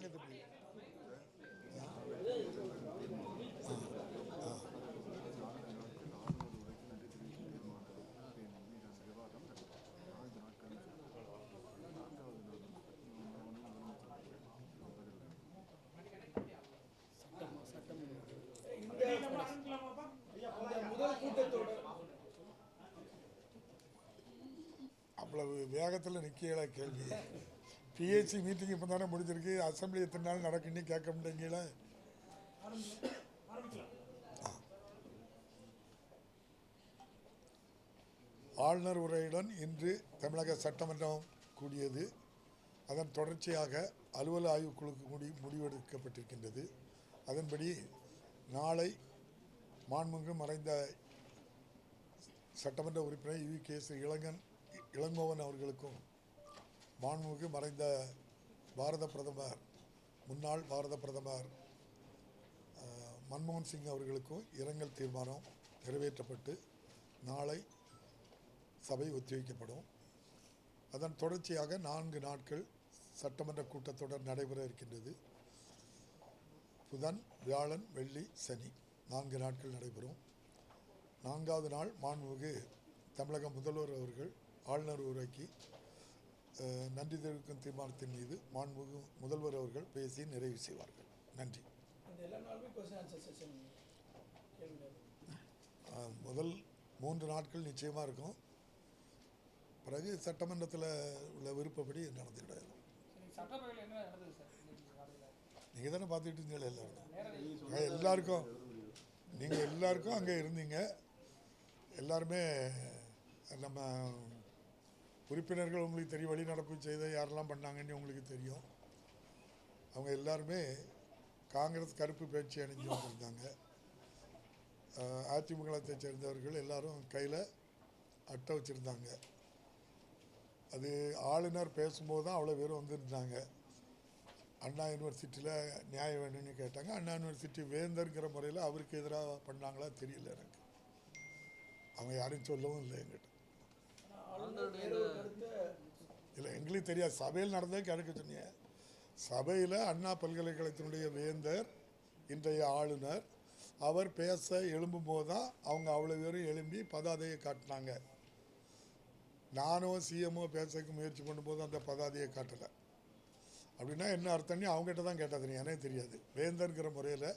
வாங்க தம்பி முதல் கூட்டத்தோட அவ்வளவு வேகத்தில் நிற்கல கேள்வி. பிஹெச்சி மீட்டிங் இப்போ தானே முடிஞ்சிருக்கு. அசம்பிளி எத்தனை நாள் நடக்குன்னு கேட்க முடியுங்கள ஆளுநர் உரையுடன் இன்று தமிழக சட்டமன்றம் கூடியது. அதன் தொடர்ச்சியாக அலுவல் ஆய்வுக்குழுக்கு முடி முடிவெடுக்கப்பட்டிருக்கின்றது. அதன்படி நாளை மாண்புமிகு மறைந்த சட்டமன்ற உறுப்பினர் யு கே எஸ் இளங்கன் இளங்கோவன் அவர்களுக்கும் மாண்புமிகு மறைந்த பாரத பிரதமர் முன்னாள் பாரத பிரதமர் மன்மோகன் சிங் அவர்களுக்கும் இரங்கல் தீர்மானம் நிறைவேற்றப்பட்டு நாளை சபை ஒத்திவைக்கப்படும். அதன் தொடர்ச்சியாக நான்கு நாட்கள் சட்டமன்ற கூட்டத்தொடர் நடைபெற இருக்கின்றது. புதன் வியாழன் வெள்ளி சனி நான்கு நாட்கள் நடைபெறும். நான்காவது நாள் மாண்புமிகு தமிழக முதல்வர் அவர்கள் ஆளுநர் உரைக்கு நன்றி தெரிவிக்கும் தீர்மானத்தின் மீது மாண்புமிகு முதல்வர் அவர்கள் பேசி நிறைவு செய்வார்கள். நன்றி. முதல் மூன்று நாட்கள் நிச்சயமாக இருக்கும். பிறகு சட்டமன்றத்தில் உள்ள விருப்பப்படி நடந்துக்கிடாது நீங்கள் தானே பார்த்துக்கிட்டு இருந்தீங்களா எல்லாரும்? எல்லாருக்கும். நீங்கள் எல்லாருக்கும் அங்கே இருந்தீங்க. எல்லாருமே நம்ம உறுப்பினர்கள் உங்களுக்கு தெரியும் வழிநடப்பு செய்த யாரெல்லாம் பண்ணாங்கன்னு உங்களுக்கு தெரியும். அவங்க எல்லாருமே காங்கிரஸ் கருப்பு பேச்சு அணிஞ்சு வந்திருந்தாங்க. அதிமுகத்தை சேர்ந்தவர்கள் எல்லாரும் கையில் அட்டை வச்சுருந்தாங்க. அது ஆளுநர் பேசும்போது தான் அவ்வளோ பேர் வந்திருந்தாங்க. அண்ணா யூனிவர்சிட்டியில் நியாயம் வேணும்னு கேட்டாங்க. அண்ணா யூனிவர்சிட்டி வேந்தர்ங்கிற முறையில் அவருக்கு எதிராக பண்ணாங்களா தெரியல எனக்கு. அவங்க யாரும் சொல்லவும் இல்லை என்கிட்ட ஆனா ஆளுநர் வேற ஒரு கருத்தை இல்லை எங்களுக்கு தெரியாது. சபையில் நடந்தே கேட்க சொன்னீங்க. சபையில் அண்ணா பல்கலைக்கழகத்தினுடைய வேந்தர் இன்றைய ஆளுநர் அவர் பேச எழும்பும்போது தான் அவங்க அவ்வளோ பேரும் எழும்பி பதாதையை காட்டினாங்க. நானும் சிஎம்ஓ பேசக்கு முயற்சி பண்ணும்போது அந்த பதாதையை காட்டலை. அப்படின்னா என்ன அர்த்தம்னு அவங்ககிட்ட தான் கேட்டா தெரியும். எனக்கு தெரியாது. வேந்தர்ங்கிற முறையில்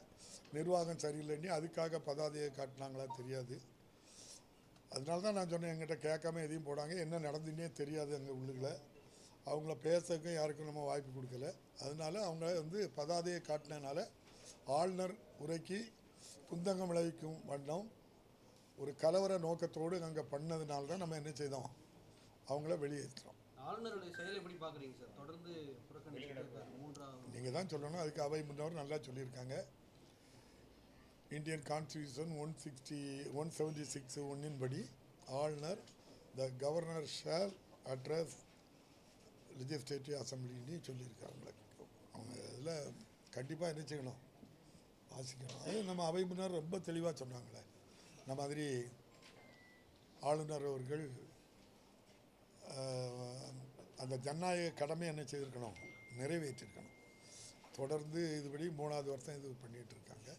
நிர்வாகம் சரியில்லைன்னு அதுக்காக பதாதையை காட்டினாங்களா தெரியாது. அதனால தான் நான் சொன்னேன் என்கிட்ட கேட்காம எதையும் போடாங்க. என்ன நடந்துன்னே தெரியாது அங்கே உள்ளுக்குள்ள. அவங்கள பேசக்கும் யாருக்கும் நம்ம வாய்ப்பு கொடுக்கல. அதனால அவங்க வந்து பதாதையை காட்டினனால ஆளுநர் உரைக்கு குந்தகம் விளைவிக்கும் வண்ணம் ஒரு கலவர நோக்கத்தோடு அங்கே பண்ணதுனால தான் நம்ம என்ன செய்தோம்? அவங்கள வெளியேற்றுறோம் ஆளுநருடைய செயலை எப்படி சார்? தொடர்ந்து நீங்கள் தான் சொல்லணும். அதுக்கு அவை முன்னவர் நல்லா சொல்லியிருக்காங்க. Indian constitution one sixty one seventy six ஒன்னின் படி ஆளுநர் the governor shall address legislative அசம்பிளின்னு சொல்லியிருக்காங்க. அவங்க இதில் கண்டிப்பாக நினச்சிக்கணும் செய்யணும்? வாசிக்கணும். அது நம்ம அவை முன்னர் ரொம்ப தெளிவாக சொன்னாங்களே. இந்த மாதிரி ஆளுநர் அவர்கள் அந்த ஜனநாயக கடமை என்ன செய்திருக்கணும்? நிறைவேற்றிருக்கணும். தொடர்ந்து இதுபடி மூணாவது வருஷம் இது பண்ணிகிட்டு இருக்காங்க.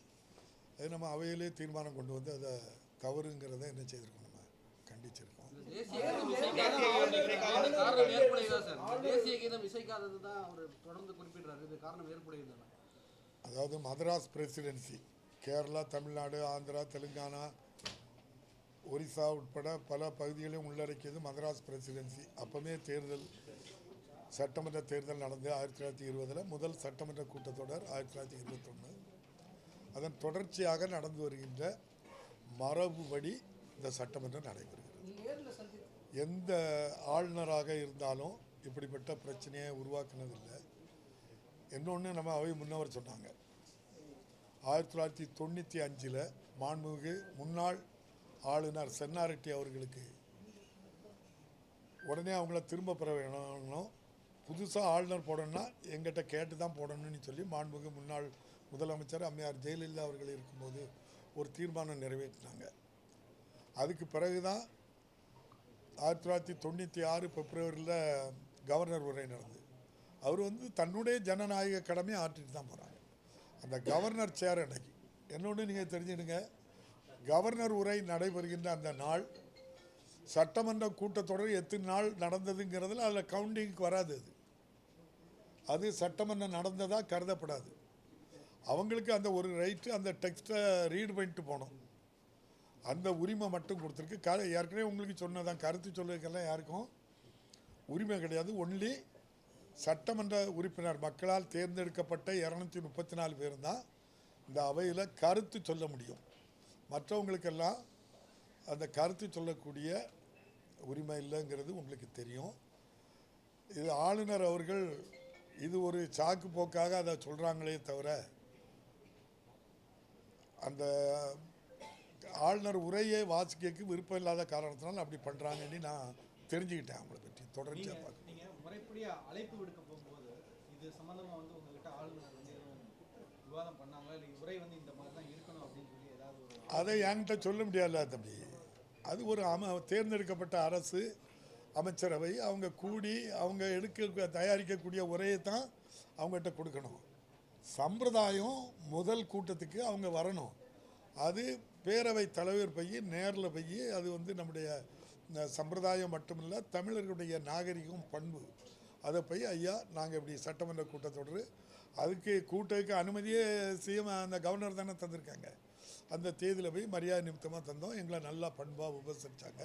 அது நம்ம அவையிலே தீர்மானம் கொண்டு வந்து அதை தவறுங்கிறத என்ன செய்திருக்கோம் நம்ம கண்டிச்சிருக்கோம். அதாவது மதராஸ் பிரசிடென்சி கேரளா தமிழ்நாடு ஆந்திரா தெலுங்கானா ஒரிசா உட்பட பல பகுதிகளையும் உள்ளடக்கியது மதராஸ் பிரசிடென்சி. அப்போவே தேர்தல் சட்டமன்ற தேர்தல் நடந்து ஆயிரத்தி தொள்ளாயிரத்தி இருபதில் முதல் சட்டமன்ற கூட்டத்தொடர் ஆயிரத்தி தொள்ளாயிரத்தி இருபத்தொன்று அதன் தொடர்ச்சியாக நடந்து வருகின்ற மரபுபடி இந்த சட்டமன்றம் நடைபெறுகிறது. எந்த ஆளுநராக இருந்தாலும் இப்படிப்பட்ட பிரச்சனையை உருவாக்குனதில்லை. இன்னொன்று நம்ம அவை முன்னவர் சொன்னாங்க. ஆயிரத்தி தொள்ளாயிரத்தி தொண்ணூற்றி அஞ்சில் மாண்புமிகு முன்னாள் ஆளுநர் சென்னாரெட்டி அவர்களுக்கு உடனே அவங்கள திரும்ப பெற வேணும். புதுசாக ஆளுநர் போடணும்னா எங்கிட்ட கேட்டு தான் போடணும்னு சொல்லி மாண்புமிகு முன்னாள் முதலமைச்சர் அம்மையார் ஜெயலலிதா அவர்கள் இருக்கும்போது ஒரு தீர்மானம் நிறைவேற்றினாங்க. அதுக்கு பிறகு தான் ஆயிரத்தி தொள்ளாயிரத்தி தொண்ணூற்றி ஆறு பிப்ரவரியில் கவர்னர் உரை நடந்தது. அவர் வந்து தன்னுடைய ஜனநாயக கடமையை ஆற்றிட்டு தான் போகிறாங்க அந்த கவர்னர் சேர் அன்னைக்கு. என்னொன்று நீங்கள் தெரிஞ்சுடுங்க கவர்னர் உரை நடைபெறுகின்ற அந்த நாள் சட்டமன்ற கூட்டத்தொடர் எத்தனை நாள் நடந்ததுங்கிறதுல அதில் கவுண்டிங்க்கு வராது அது. அது சட்டமன்றம் நடந்ததாக கருதப்படாது. அவங்களுக்கு அந்த ஒரு ரைட்டு அந்த டெக்ஸ்ட்டை ரீட் பண்ணிட்டு போகணும். அந்த உரிமை மட்டும் கொடுத்துருக்கு. க ஏற்கனவே உங்களுக்கு சொன்னதான் கருத்து சொல்லுறதுக்கெல்லாம் யாருக்கும் உரிமை கிடையாது. ஒன்லி சட்டமன்ற உறுப்பினர் மக்களால் தேர்ந்தெடுக்கப்பட்ட இரநூத்தி முப்பத்தி நாலு பேர் தான் இந்த அவையில் கருத்து சொல்ல முடியும். மற்றவங்களுக்கெல்லாம் அந்த கருத்து சொல்லக்கூடிய உரிமை இல்லைங்கிறது உங்களுக்கு தெரியும். இது ஆளுநர் அவர்கள் இது ஒரு சாக்கு போக்காக அதை சொல்கிறாங்களே தவிர அந்த ஆளுநர் உரையை வாசிக்க விருப்பம் இல்லாத காரணத்தினால அப்படி பண்ணுறாங்கன்னு நான் தெரிஞ்சுக்கிட்டேன் அவங்கள பற்றி தொடர்ச்சியாக பார்க்க. நீங்க முறைப்படி அழைப்பு விடுக்க போகும்போது இது சம்பந்தமா வந்து உங்ககிட்ட ஆளுநர் வந்து விவாதம் பண்ணாங்களா? இல்லை உரை வந்து இந்த மாதிரி தான் இருக்கணும் அப்படின்னு சொல்லி ஏதாவது அதை என்கிட்ட சொல்ல முடியாதுல்ல தம்பி. அது ஒரு அம தேர்ந்தெடுக்கப்பட்ட அரசு அமைச்சரவை அவங்க கூடி அவங்க எடுக்க தயாரிக்கக்கூடிய உரையை தான் அவங்ககிட்ட கொடுக்கணும். சம்பிரதாயம் முதல் கூட்டத்துக்கு அவங்க வரணும். அது பேரவை தலைவர் போய் நேரில் போய் அது வந்து நம்முடைய சம்பிரதாயம் மட்டுமில்ல தமிழர்களுடைய நாகரிகம் பண்பு. அதை போய் ஐயா நாங்கள் இப்படி சட்டமன்ற கூட்டத்தொடர் அதுக்கு கூட்டத்துக்கு அனுமதியே சிஎம் அந்த கவர்னர் தானே தந்திருக்காங்க. அந்த தேதியில் போய் மரியாதை நிமித்தமாக தந்தோம். எங்களை நல்லா பண்பாக விமர்சித்தாங்க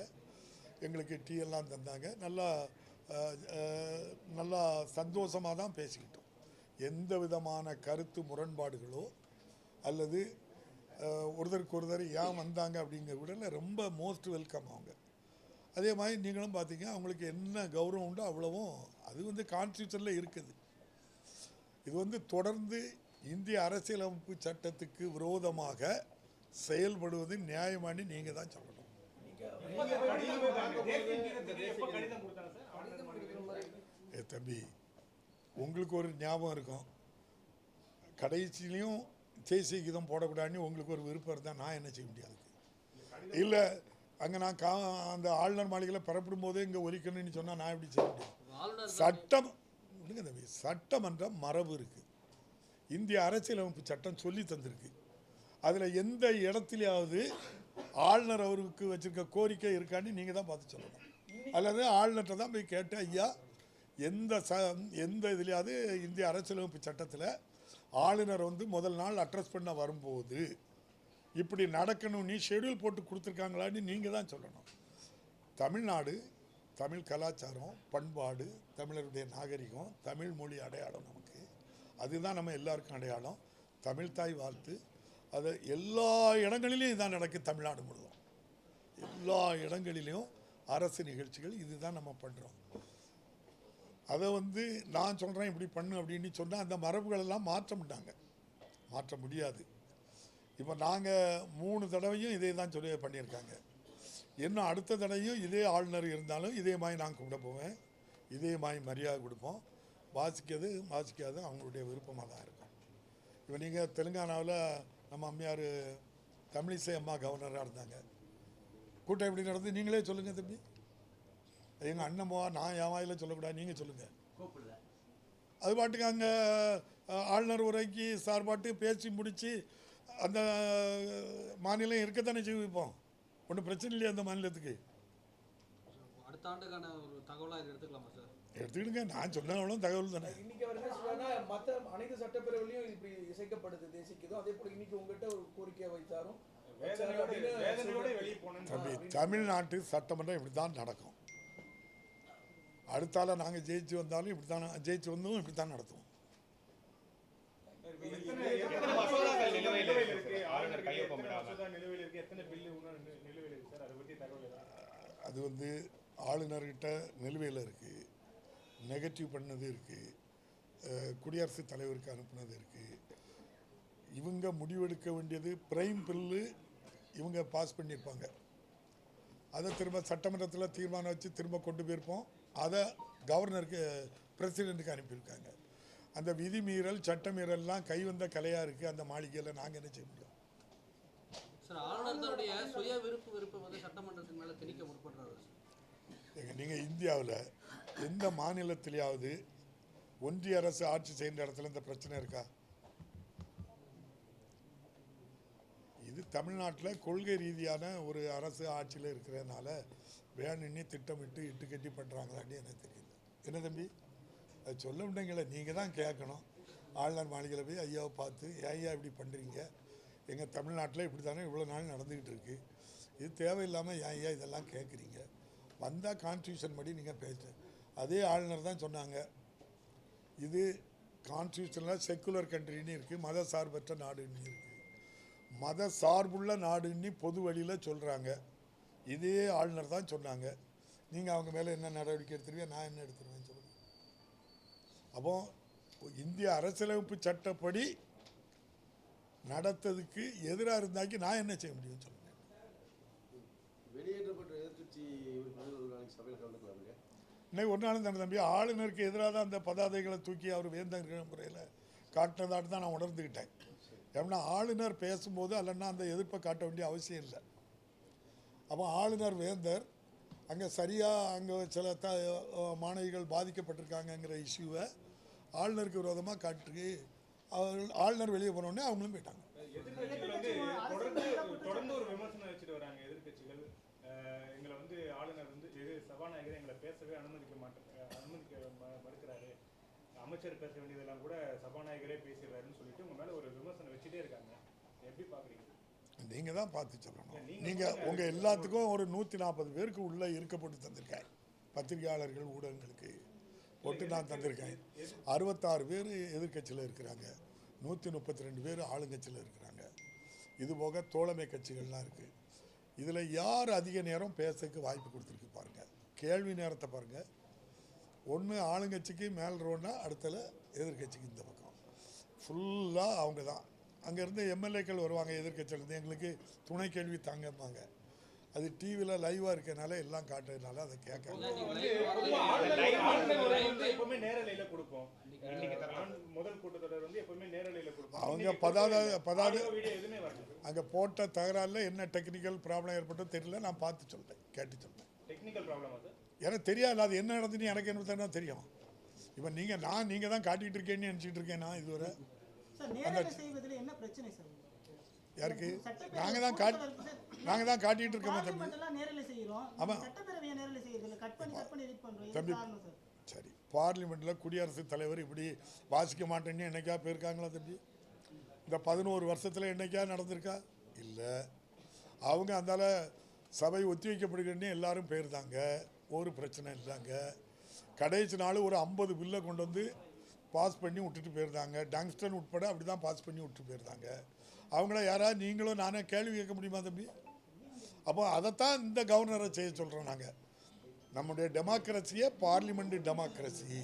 எங்களுக்கு டீ எல்லாம் தந்தாங்க. நல்லா நல்லா சந்தோஷமாக தான் பேசிக்கிட்டோம். எந்த விதமான கருத்து முரண்பாடுகளோ அல்லது ஒருத்தருக்கு ஒருத்தர் ஏன் வந்தாங்க அப்படிங்கிற விட ரொம்ப மோஸ்ட் வெல்கம் அவங்க. அதே மாதிரி நீங்களும் பார்த்தீங்க அவங்களுக்கு என்ன கௌரவம் உண்டோ அவ்வளவும் அது வந்து கான்ஸ்டியூஷனில் இருக்குது. இது வந்து தொடர்ந்து இந்திய அரசியலமைப்பு சட்டத்துக்கு விரோதமாக செயல்படுவது நியாயமானு நீங்கள் தான் சொல்லணும். தம்பி உங்களுக்கு ஒரு ஞாபகம் இருக்கும். கடைசியிலையும் தேசிய கீதம் போடக்கூடாதுன்னு உங்களுக்கு ஒரு விருப்பம் இருந்தால் நான் என்ன செய்ய முடியாது. இல்லை அங்கே நான் கா அந்த ஆளுநர் மாளிகையில் புறப்படும் போதே இங்கே ஒலிக்கணும்னு சொன்னால் நான் எப்படி செய்ய முடியும்? சட்டம் விடுங்க தம்பி சட்டமன்ற மரபு இருக்கு. இந்திய அரசியலமைப்பு சட்டம் சொல்லி தந்திருக்கு. அதில் எந்த இடத்துலையாவது ஆளுநர் அவருக்கு வச்சிருக்க கோரிக்கை இருக்கான்னு நீங்கள் தான் பார்த்து சொல்லணும். அல்லது ஆளுநர்கிட்ட தான் போய் கேட்டு ஐயா எந்த ச எந்த இதுலையாவது இந்திய அரசியலமைப்பு சட்டத்தில் ஆளுநர் வந்து முதல் நாள் அட்ரஸ் பண்ண வரும்போது இப்படி நடக்கணும்னு ஷெட்யூல் போட்டு கொடுத்துருக்காங்களான்னு நீங்கள் தான் சொல்லணும். தமிழ்நாடு தமிழ் கலாச்சாரம் பண்பாடு தமிழருடைய நாகரிகம் தமிழ் மொழி அடையாளம் நமக்கு. அதுதான் நம்ம எல்லாருக்கும் அடையாளம். தமிழ் தாய் வாழ்த்து. அது எல்லா இடங்களிலும் இதான் நடக்குது தமிழ்நாடு முழுவதும். எல்லா இடங்களிலையும் அரசு நிகழ்ச்சிகள் இதுதான் நம்ம பண்ணுறோம் அதை வந்து நான் சொல்கிறேன் இப்படி பண்ணு அப்படின்னு சொன்னால் அந்த மரபுகளெல்லாம் மாற்ற மாட்டாங்க. மாற்ற முடியாது. இப்போ நாங்கள் மூணு தடவையும் இதே தான் சொல்லி பண்ணியிருக்காங்க. இன்னும் அடுத்த தடவையும் இதே ஆளுநர் இருந்தாலும் இதே மாதிரி நான் கும்பிட போவேன். இதே மாதிரி மரியாதை கொடுப்போம். வாசிக்கிறது வாசிக்காது அவங்களுடைய விருப்பமாக தான் இருக்கும். இப்போ நீங்கள் தெலுங்கானாவில் நம்ம அம்மையார் தமிழிசை அம்மா கவர்னராக இருந்தாங்க. கூட்டம் எப்படி நடந்து நீங்களே சொல்லுங்கள் தம்பி. எங்கள் அண்ணம்மா நான் என் வாயில் சொல்லக்கூடாது நீங்கள் சொல்லுங்கள் அது பாட்டுக்கு அங்கே ஆளுநர் உரைக்கு சார்பாட்டு பேசி முடித்து அந்த மாநிலம் இருக்கத்தானே செய்விப்போம் ஒன்றும் பிரச்சனை இல்லையா அந்த மாநிலத்துக்கு? அடுத்த ஆண்டுக்கான ஒரு தகவலாக இதை எடுத்துக்கலாமா சார்? எடுத்துக்கிடுங்க நான் சொன்னாலும் தகவல் தானே. இன்னைக்கு அவர் என்ன சொல்றாருன்னா மத்த அனைத்து சட்டப்பேரவையிலையும் இப்படி இசைக்கப்படுது தேசிக்குதோ. அதே போல இன்னைக்கு உங்ககிட்ட ஒரு கோரிக்கையை வைத்தாரும். தம்பி தமிழ்நாட்டு சட்டமன்றம் இப்படி தான் நடக்கும். அடுத்தால நாங்கள் ஜெயிச்சு வந்தாலும் இப்படி தான் ஜெயிச்சு வந்தோம் இப்படி தான் நடத்துவோம்? அது வந்து ஆளுநர்கிட்ட நிலுவையில் இருக்குது நெகட்டிவ் பண்ணது இருக்குது குடியரசுத் தலைவருக்கு அனுப்புனது இருக்குது இவங்க முடிவெடுக்க வேண்டியது பிரைம் பில்லு இவங்க பாஸ் பண்ணியிருப்பாங்க. அதை திரும்ப சட்டமன்றத்தில் தீர்மானம் வச்சு திரும்ப கொண்டு போயிருப்போம். அதை கவர்னருக்கு பிரசிடெண்ட்டுக்கு அனுப்பியிருக்காங்க. அந்த விதிமீறல் சட்டமீறல்லாம் கை வந்த கலையாக இருக்குது அந்த மாளிகையில் நாங்கள் என்ன செய்ய முடியும்? நீங்கள் இந்தியாவில் எந்த மாநிலத்திலேயாவது ஒன்றிய அரசு ஆட்சி செய்கிற இடத்துல இந்த பிரச்சனை இருக்கா? இது தமிழ்நாட்டில் கொள்கை ரீதியான ஒரு அரசு ஆட்சியில் இருக்கிறதுனால வேணும்னே திட்டமிட்டு இட்டு கட்டி பண்ணுறாங்களான்னு எனக்கு தெரியல. என்ன தம்பி? அது சொல்ல முடியுங்களே நீங்கள் தான் கேட்கணும் ஆளுநர் மாளிகையில் போய் ஐயாவை பார்த்து ஏன் ஐயா இப்படி பண்ணுறீங்க எங்கள் தமிழ்நாட்டில் இப்படி தானே இவ்வளோ நாள் நடந்துக்கிட்டு இருக்கு. இது தேவையில்லாமல் ஏன் ஐயா இதெல்லாம் கேட்குறீங்க வந்தால் கான்ஸ்டியூஷன் படி நீங்கள் பேசு. அதே ஆளுநர் தான் சொன்னாங்க. இது கான்ஸ்டியூஷனில் செக்குலர் கண்ட்ரின்னு இருக்குது மத சார்பற்ற நாடுன்னு இருக்குது மத சார்புள்ள நாடுன்னு பொது வழியில் சொல்கிறாங்க இதே ஆளுநர் தான் சொன்னாங்க. நீங்கள் அவங்க மேலே என்ன நடவடிக்கை எடுத்துருவீங்க நான் என்ன எடுத்துருவேன் சொல்லுங்கள் அப்போ இந்திய அரசியலமைப்பு சட்டப்படி நடத்ததுக்கு எதிராக இருந்தாக்கி நான் என்ன செய்ய முடியும் சொல்லுங்கள் இன்னைக்கு ஒரு நாளும் தானே தம்பி ஆளுநருக்கு எதிராக தான் அந்த பதாதைகளை தூக்கி அவர் வேந்தங்கிற முறையில் காட்டினதாட்டு தான் நான் உணர்ந்துக்கிட்டேன் ஏன்னா ஆளுநர் பேசும்போது அல்லன்னா அந்த எதிர்ப்பை காட்ட வேண்டிய அவசியம் இல்லை. அப்போ ஆளுநர் வேந்தர் அங்கே சரியாக அங்கே சில த மாணவிகள் பாதிக்கப்பட்டிருக்காங்கங்கிற இஷ்யூவை ஆளுநருக்கு விரோதமாக காட்டி அவர்கள் ஆளுநர் வெளியே போனோடனே அவங்களும் போயிட்டாங்க. வந்து தொடர்ந்து ஒரு விமர்சனம் வச்சுட்டு வராங்க எதிர்க்கட்சிகள். எங்களை வந்து ஆளுநர் வந்து எது சபாநாயகர் எங்களை பேசவே அனுமதிக்க மாட்டேன் அனுமதிக்க ம- மறுக்கிறாரு. அமைச்சர் பேச வேண்டியதெல்லாம் கூட சபாநாயகரே பேசிடுறாருன்னு சொல்லிட்டு உங்க மேல ஒரு விமர்சனம் வச்சுட்டே இருக்காங்க. எப்படி பாக்குறீங்க? நீங்கள் தான் பார்த்து சொல்லணும். நீங்க நீங்கள். உங்கள் எல்லாத்துக்கும் ஒரு நூற்றி நாற்பது பேருக்கு உள்ளே இருக்கப்பட்டு தந்திருக்கேன் பத்திரிகையாளர்கள் ஊடகங்களுக்கு போட்டு நான் தந்திருக்கேன். அறுபத்தாறு பேர் எதிர்க்கட்சியில் இருக்கிறாங்க. நூற்றி முப்பத்தி ரெண்டு பேர் ஆளுங்கட்சியில் இருக்கிறாங்க. இது போக தோழமை கட்சிகள்லாம் இருக்குது இதில் யார் அதிக நேரம் பேசக்கு வாய்ப்பு கொடுத்துருக்கு பாருங்கள் கேள்வி நேரத்தை பாருங்கள் ஒன்று ஆளுங்கட்சிக்கு மேல் ரோன்னா அடுத்தல எதிர்க்கட்சிக்கு இந்த பக்கம். ஃபுல்லாக அவங்க தான். அங்கேருந்து எம்எல்ஏக்கள் வருவாங்க எதிர்க்கட்சியிலேருந்து. எங்களுக்கு துணை கேள்வி தாங்கம்பாங்க அது டிவியில் லைவாக இருக்கனால எல்லாம் காட்டுறதுனால அதை கேட்க ஆளுநர் உரை வந்து எப்பவுமே நேரலையில கொடுப்போம். அஹ் முதல் கூட்டத்தொடர் வந்து எப்பவுமே நேரலையில கொடுப்போம். அவங்க பதாத பதாத அங்கே போட்ட தகராறில் என்ன டெக்னிக்கல் ப்ராப்ளம் ஏற்பட்டோ தெரியல. நான் பார்த்து சொல்கிறேன் கேட்டு சொல்கிறேன் டெக்னிக்கல் ப்ராப்ளம் அது? எனக்கு தெரியாது. அது என்ன நடந்துன்னு எனக்கு என்ன தெரியும்? இப்போ நீங்கள் நான் நீங்கள் தான் காட்டிகிட்டு இருக்கேன்னு நினச்சிட்டு இருக்கேன் நான் இதுவரை. யாருக்கு? நாங்கள் தான் சார், நாங்கள் தான் காட்டிகிட்டு இருக்கோமே தம்பி. கட் கட் தம்பி. சார் சரி. பார்லிமெண்ட்டில் குடியரசுத் தலைவர் இப்படி வாசிக்க மாட்டேன்னு என்னைக்கா போயிருக்காங்களா தம்பி? இந்த பதினோரு வருஷத்தில் என்னைக்கா நடந்திருக்கா? இல்லை. அவங்க அந்தால சபை ஒத்தி வைக்கப்படுகிறேன்னு எல்லாரும் போயிருந்தாங்க. ஒரு பிரச்சனை இல்லைங்க. கடைசி நாள் ஒரு ஐம்பது பில்லை கொண்டு வந்து பாஸ் பண்ணி விட்டுட்டு போயிருந்தாங்க. டங்ஸ்டன் உட்பட அப்படி தான் பாஸ் பண்ணி விட்டுட்டு போயிருந்தாங்க. அவங்கள யாராவது நீங்களும் நானே கேள்வி கேட்க முடியுமா தம்பி? அப்போ அதைத்தான் இந்த கவர்னரை செய்ய சொல்கிறோம் நாங்கள் நம்முடைய டெமோக்ரஸியே பார்லிமெண்ட் டெமோக்ரஸி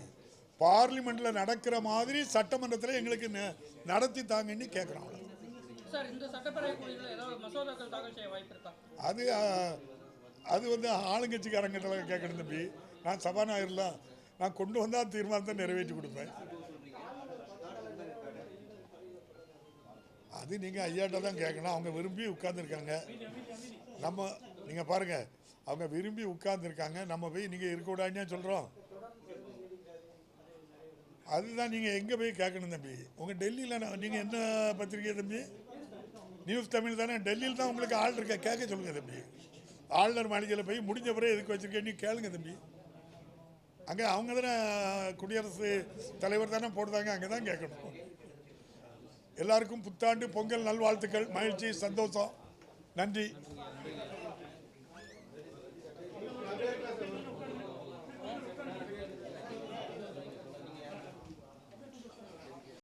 பார்லிமெண்ட்டில் நடக்கிற மாதிரி சட்டமன்றத்தில் எங்களுக்கு நடத்தி தாங்கன்னு கேட்குறோம் அது அது வந்து ஆளுங்கட்சிக்காரங்கிட்ட கேட்கணும் தம்பி. நான் சபாநாயகர்லாம் நான் கொண்டு வந்தால் தீர்மானத்தை நிறைவேற்றி கொடுப்பேன். அது நீங்கள் ஐயாட்ட தான் கேட்கணும். அவங்க விரும்பி உட்காந்துருக்காங்க நம்ம நீங்கள் பாருங்கள் அவங்க விரும்பி உட்கார்ந்துருக்காங்க. நம்ம போய் நீங்கள் இருக்கக்கூடாதுன்னு சொல்கிறோம் அதுதான் நீங்கள் எங்கே போய் கேட்கணும் தம்பி? உங்கள் டெல்லியில் நீங்கள் என்ன பத்திரிக்கை தம்பி? நியூஸ் தமிழ் தானே. டெல்லியில் தான் உங்களுக்கு ஆள் இருக்க? கேட்க சொல்லுங்கள் தம்பி. ஆளுநர் மாளிகையில் போய் முடிஞ்ச பிறகு எதுக்கு வச்சிருக்கேன்னு கேளுங்க தம்பி. அங்கே அவங்க தானே குடியரசு தலைவர் தானே போடுறாங்க அங்கே தான் கேட்கணும். எல்லாருக்கும் புத்தாண்டு பொங்கல் நல்வாழ்த்துக்கள் மகிழ்ச்சி சந்தோஷம். நன்றி.